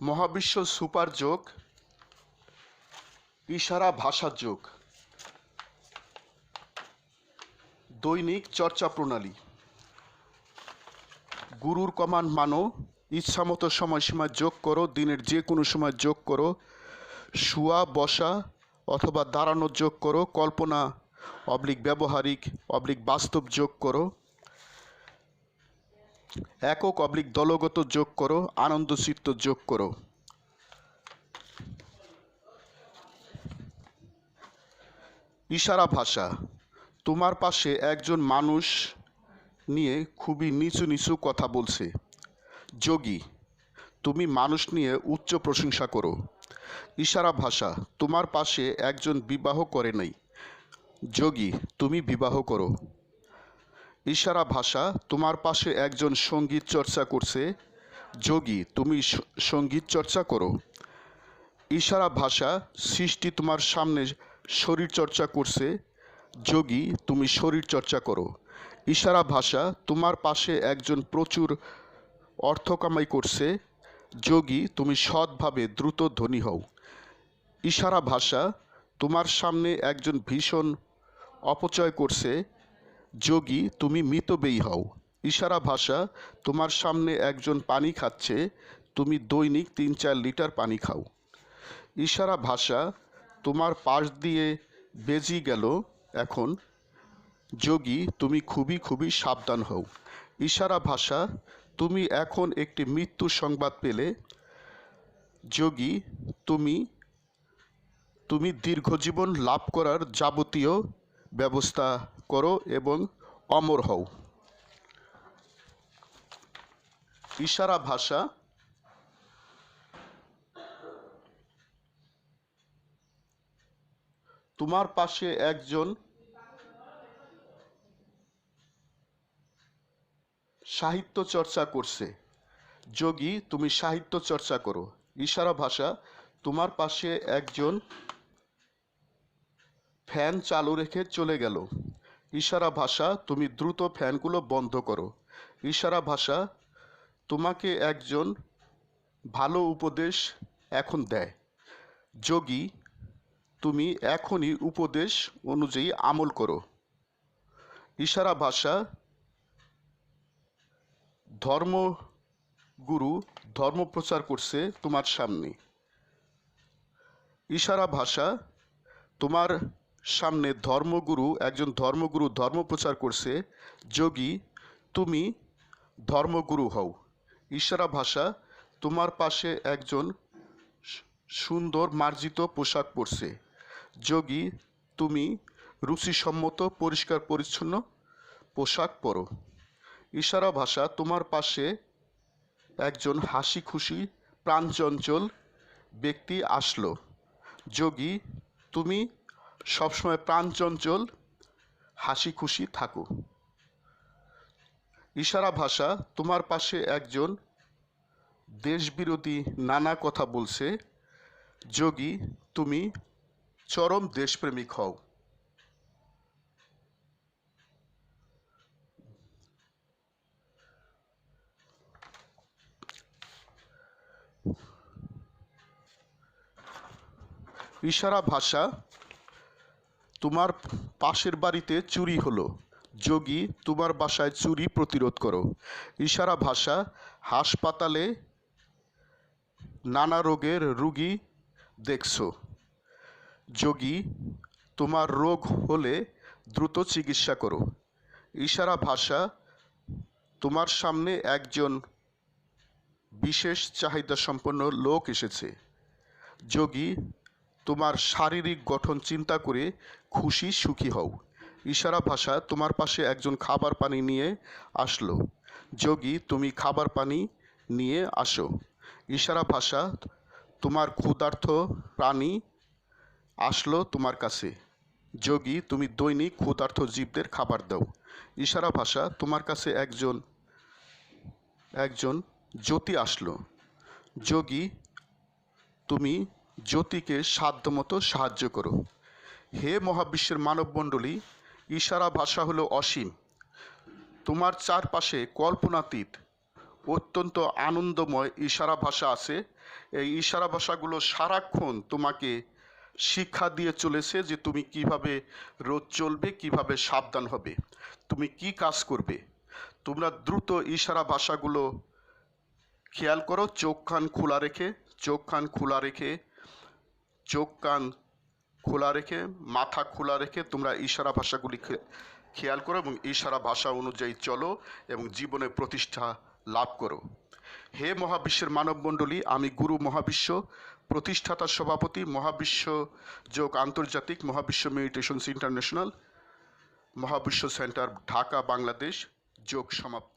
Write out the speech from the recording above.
মহাবিশ্ব সুপার যোগ, ইশারা ভাষা যোগ, দৈনিক চর্চা প্রণালী, গুরুর কমান মানো, ইচ্ছামতো সময়সীমা যোগ করো, দিনের যে কোনো সময় যোগ করো, শুয়া, বসা অথবা দাঁড়ানোর যোগ করো, কল্পনা, অবলিক ব্যবহারিক, অবলিক বাস্তব যোগ করো। একক অবলিক দলগত যোগ করো আনন্দচিত্ত যোগ করো। ইশারা ভাষা, তোমার পাশে একজন মানুষ নিয়ে খুবই নিচু নিচু কথা বলছে। যোগী, তুমি মানুষ নিয়ে উচ্চ প্রশংসা করো। ইশারা ভাষা, তোমার পাশে একজন বিবাহ করে নাই। যোগী, তুমি বিবাহ করো। ইশারা ভাষা, তোমার পাশে একজন সংগীত চর্চা করছে। যোগী, তুমি সংগীত চর্চা করো। ইশারা ভাষা, সৃষ্টি তোমার সামনে শরীর চর্চা করছে। যোগী, তুমি শরীর চর্চা করো। ইশারা ভাষা, তোমার পাশে একজন প্রচুর অর্থ কামাই করছে। যোগী, তুমি সৎভাবে দ্রুত ধনী হও। ইশারা ভাষা, তোমার সামনে একজন ভীষণ অপচয় করছে। যোগী, তুমি মিতব্যয়ী হও। ইশারা ভাষা, তোমার সামনে একজন পানি খাচ্ছে, তুমি দৈনিক তিন চার লিটার পানি খাও। ইশারা ভাষা, তোমার পাশ দিয়ে বেজি গেল, এখন যোগী, তুমি খুবই খুবই সাবধান হও। ইশারা ভাষা, তুমি এখন একটি মৃত্যু সংবাদ পেলে। যোগী, তুমি তুমি দীর্ঘজীবন লাভ করার যাবতীয় ব্যবস্থা করো এবং অমর হও। ইশারা ভাষা, তোমার পাশে একজন সাহিত্য চর্চা করছে। যোগী, তুমি সাহিত্য চর্চা করো। ইশারা ভাষা, তোমার পাশে একজন ফ্যান চালু রেখে চলে গেল। ইশারা ভাষা, তুমি দ্রুত ফ্যানগুলো বন্ধ করো। ইশারা ভাষা, তোমাকে একজন ভালো উপদেশ এখন দেয়। যোগী, তুমি এখনই উপদেশ অনুযায়ী আমল করো। ইশারা ভাষা, ধর্মগুরু ধর্ম প্রচার করছে তোমার সামনে। ইশারা ভাষা, তোমার সামনে ধর্মগুরু, একজন ধর্মগুরু ধর্ম প্রচার করছে, যোগী, তুমি ধর্মগুরু হও। ইশারা ভাষা, তোমার পাশে একজন সুন্দর মার্জিত পোশাক পরছে। যোগী, তুমি রুচিসম্মত, পরিষ্কার, পরিচ্ছন্ন পোশাক পরো। ইশারা ভাষা, তোমার পাশে একজন হাসি খুশি প্রাণচঞ্চল ব্যক্তি আসলো। যোগী, তুমি সবসময় প্রাণচঞ্চল হাসি খুশি থাকো ইশারা ভাষা, তোমার পাশে একজন দেশবিরোধী নানা কথা বলছে, যোগী, তুমি চরম দেশপ্রেমিক হও। ইশারা ভাষা তোমার পাশের বাড়িতে চুরি হলো। যোগী, তোমার বাসায় চুরি প্রতিরোধ করো। ইশারা ভাষা, হাসপাতালে নানা রোগের রুগী দেখছ। যোগী, তোমার রোগ হলে দ্রুত চিকিৎসা করো। ইশারা ভাষা, তোমার সামনে একজন বিশেষ চাহিদা সম্পন্ন লোক এসেছে। যোগী, তোমার শারীরিক গঠন চিন্তা করে খুশি, সুখী হও। ইশারা ভাষা, তোমার পাশে একজন খাবার পানি নিয়ে আসলো। যোগী, তুমি খাবার পানি নিয়ে আসো। ইশারা ভাষা, তোমার ক্ষুধার্থ প্রাণী আসলো তোমার কাছে। যোগী, তুমি দৈনিক ক্ষুধার্থ জীবদের খাবার দাও। ইশারা ভাষা, তোমার কাছে একজন একজন জ্যোতি আসলো। যোগী, তুমি জ্যোতিকে সাধ্যমতো সাহায্য করো। হে মহাবিশ্বের মানবমণ্ডলী, ইশারা ভাষা হলো অসীম। তোমার চারপাশে কল্পনাতীত, অত্যন্ত আনন্দময় ইশারা ভাষা আছে। এই ইশারা ভাষাগুলো সারাক্ষণ তোমাকে শিক্ষা দিয়ে চলেছে যে তুমি কীভাবে রোজ চলবে, কীভাবে সাবধান হবে, তুমি কি কাজ করবে। তোমরা দ্রুত ইশারা ভাষাগুলো খেয়াল করো, চোখ কান খোলা রেখে, চোখ কান খোলা রেখে, চোখ কান খোলা রেখে, মাথা খোলা রেখে তোমরা ইশারা ভাষাগুলি খেয়াল করো এবং ইশারা ভাষা অনুযায়ী চলো এবং জীবনে প্রতিষ্ঠা লাভ করো। হে মহাবিশ্বের মানবমণ্ডলী, আমি গুরু মহাবিশ্ব, প্রতিষ্ঠাতা সভাপতি মহাবিশ্ব যোগ আন্তর্জাতিক Mahabishwa meditations international, Mahabishwa centre, Dhaka, Bangladesh, যোগ সমাপ্ত।